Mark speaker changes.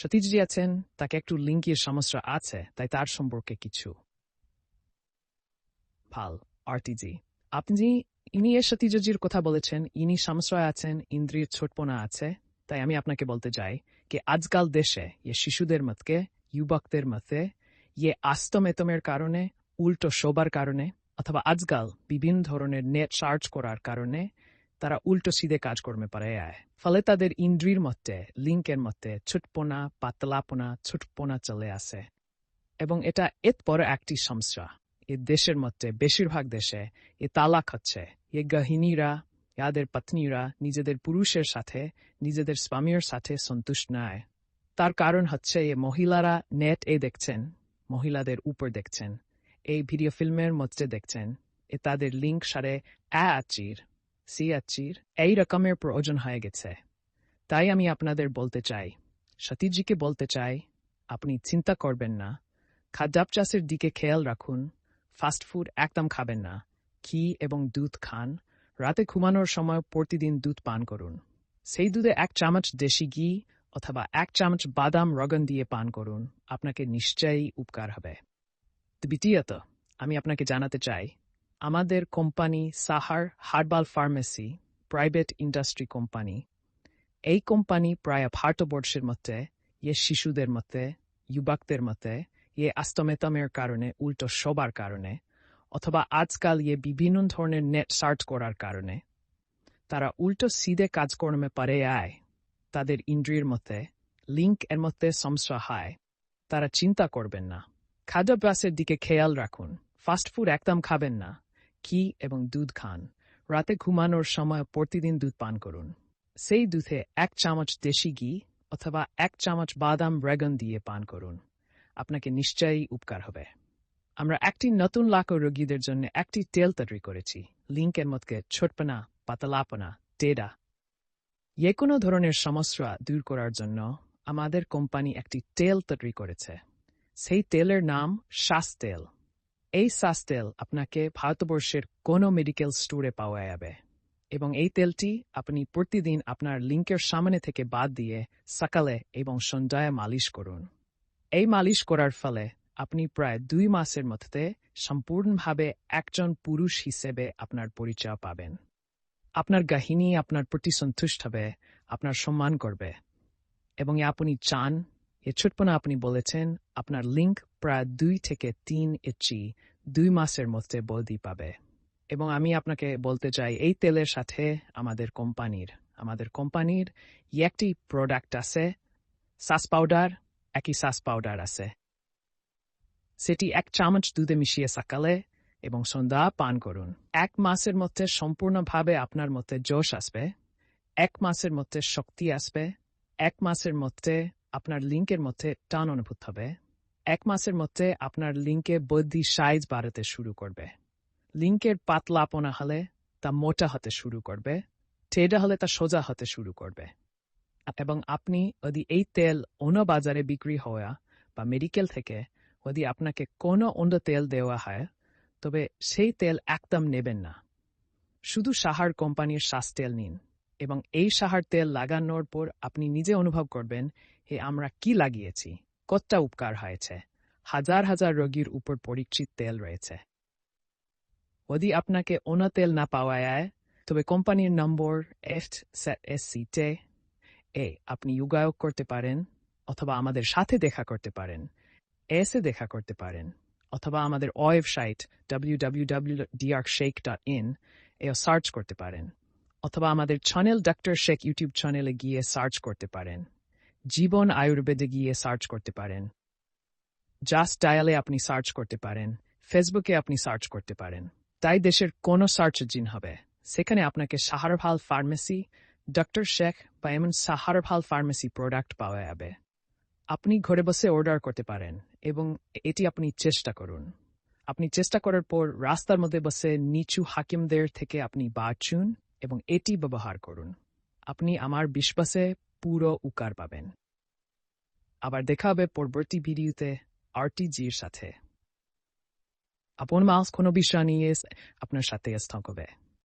Speaker 1: সতীশজি আছেন, তাকে একটু লিঙ্কের সমস্যা আছে, তাই তার সম্পর্কে কিছু। ভালো আরটিজি আপনি ইনি এর সতীজজির কথা বলেছেন, ইনি সমস্যায় আছেন ইন্দ্রিয় ছোটপনা আছে, তাই আমি আপনাকে বলতে চাই যে আজকাল দেশে এ শিশুদের মতকে যুবকদের মতে ইয়ে আস্তমেতমের কারণে, উল্টো শোবার কারণে, অথবা আজকাল বিভিন্ন ধরনের নেট সার্চ করার কারণে তারা উল্টো সিধে কাজকর্মে পারে আয়। ফলে তাদের ইন্দ্রির মধ্যে, লিঙ্কের মধ্যে ছুটপোনা, পাতলাপোনা, ছুটপোনা চলে আসে। এবং এটা বড় একটি সমস্যা। এ দেশের মধ্যে, বেশিরভাগ দেশে এ তালাক হচ্ছে। এ গহিনীরা ইয়াদের পত্নীরা, নিজেদের পুরুষের সাথে, নিজেদের স্বামীর সাথে সন্তুষ্ট নয় তার কারণ হচ্ছে এ মহিলারা নেট এ দেখছেন, মহিলাদের উপর দেখছেন। এই ভিডিও ফিল্মের মধ্যে দেখছেন। এ তাদের লিঙ্ক সারে অ্যা আচির সি আচির এই রকমের প্রয়োজন হয়ে গেছে। তাই আমি আপনাদের বলতে চাই। সতীজিকে বলতে চাই, আপনি চিন্তা করবেন না। খাদ্যাভ্যাসের দিকে খেয়াল রাখুন। ফাস্ট ফুড একদম খাবেন না। ঘি এবং দুধ খান। রাতে ঘুমানোর সময় প্রতিদিন দুধ পান করুন। সেই দুধে এক চামচ দেশি ঘি অথবা এক চামচ বাদাম রগন দিয়ে পান করুন। আপনাকে নিশ্চয়ই উপকার হবে। দ্বিতীয়ত, আমি আপনাকে জানাতে চাই আমাদের কোম্পানি সাহার herbal pharmacy, private industry company. এই কোম্পানি প্রায় ভারতবর্ষের মতে ইয়ে শিশুদের মতে যুবকদের মতে ইয়ে আস্তমেতমের কারণে, উল্টো সবার কারণে, অথবা আজকাল ইয়ে বিভিন্ন ধরনের নেট সার্চ করার কারণে। তারা উল্টো সিধে কাজকর্মে পারে আয়। তাদের ইন্দ্রিয়ের মতে লিঙ্ক এর মধ্যে সমস্যা হয় তারা চিন্তা করবেন না। খাদ্যাভ্যাসের দিকে খেয়াল রাখুন। ফাস্টফুড একদম খাবেন না। ঘি এবং দুধ খান। রাতে ঘুমানোর সময় প্রতিদিন দুধ পান করুন। সেই দুধে এক চামচ দেশি ঘি অথবা এক চামচ বাদাম রেগন দিয়ে পান করুন। আপনাকে নিশ্চয়ই উপকার হবে। আমরা একটি নতুন লাখ রোগীদের জন্য একটি তেল তৈরি করেছি। লিঙ্কের মতকে ছোটপনা, পাতলাপনা, টেডা যে কোনো ধরনের সমস্যা দূর করার জন্য আমাদের কোম্পানি একটি তেল তৈরি করেছে। সেই তেলের নাম শ্বাস তেল। এই শ্বাস তেল আপনাকে ভারতবর্ষের কোনো মেডিকেল স্টোরে পাওয়া যাবে। এবং এই তেলটি আপনি প্রতিদিন আপনার লিঙ্কের সামনে থেকে বাদ দিয়ে সকালে এবং সন্ধ্যায় মালিশ করুন। এই মালিশ করার ফলে আপনি প্রায় দুই মাসের মধ্যে সম্পূর্ণভাবে একজন পুরুষ হিসেবে আপনার পরিচয় পাবেন। আপনার গাহিনী আপনার প্রতি সন্তুষ্ট হবে, আপনার সম্মান করবে এবং আপনি চান ছোটপনা আপনি বলেছেন, আপনার লিঙ্ক প্রায় দুই থেকে তিন ইঞ্চি দুই মাসের মধ্যে বৌদি পাবে। এবং আমি আপনাকে বলতে চাই, এই তেলের সাথে আমাদের কোম্পানির আমাদের কোম্পানির একটি প্রোডাক্ট আছে সাস পাউডার একই সাস পাউডার আছে। সেটি এক চামচ দুধে মিশিয়ে সকালে এবং সন্ধ্যা পান করুন। এক মাসের মধ্যে সম্পূর্ণভাবে আপনার মধ্যে জোশ আসবে, এক মাসের মধ্যে শক্তি আসবে, এক মাসের মধ্যে আপনার লিঙ্কের মধ্যে টান অনুভূত হবে। এক মাসের মধ্যে আপনার লিঙ্কে বৌদ্ধি সাইজ বাড়াতে শুরু করবে। লিঙ্কের পাতলাপনা হলে তা মোটা হতে শুরু করবে টেডা হলে তা সোজা হতে শুরু করবে। এবং আপনি যদি এই তেল অন্য বাজারে বিক্রি হওয়া বা মেডিকেল থেকে যদি আপনাকে কোনো অন্য তেল দেওয়া হয়, তবে সেই তেল একদম নেবেন না। শুধু সাহার কোম্পানির শ্বাস তেল নিন এবং এই সাহার তেল লাগানোর পর আপনি নিজে অনুভব করবেন হে আমরা কি লাগিয়েছি? কতটা উপকার হয়েছে? হাজার হাজার রোগীর উপর পরীক্ষিত তেল রয়েছে। যদি আপনাকে অন্য তেল না পাওয়া যায় তবে কোম্পানির নম্বর এফ সেট এস সিতে এ আপনি যোগাযোগ করতে পারেন, অথবা আমাদের সাথে দেখা করতে পারেন, এসে দেখা করতে পারেন, অথবা আমাদের ওয়েবসাইট ডাব্লিউ ডাব্লিউ ডাব্লিউ ডিআরশেক ডট ইন এও সার্চ করতে পারেন, অথবা আমাদের চ্যানেল ডক্টর শেখ ইউটিউব চ্যানেলে গিয়ে সার্চ করতে পারেন। জীবন আয়ুর্বেদে গিয়ে সার্চ করতে পারেন। জাস্ট ডায়ালে আপনি সার্চ করতে পারেন। ফেসবুকে আপনি সার্চ করতে পারেন। তাই দেশের কোনো সার্চ ইঞ্জিন হবে। সেখানে আপনাকে সাহারভাল ফার্মেসি ডক্টর শেখ বা এমন সাহারভাল ফার্মেসি প্রোডাক্ট পাওয়া যাবে। আপনি ঘরে বসে অর্ডার করতে পারেন এবং এটি আপনি চেষ্টা করুন। আপনি চেষ্টা করার পর রাস্তার মধ্যে বসে নিচু হাকিমদের থেকে আপনি বাঁচুন এবং এটি ব্যবহার করুন। আপনি আমার বিশ্বাসে পুরো উকার পাবেন। আবার দেখা হবে পরবর্তী ভিডিওতে আরটিজির সাথে। আপন মাস কোনো বিষয় নিয়ে আপনার সাথে থাকবে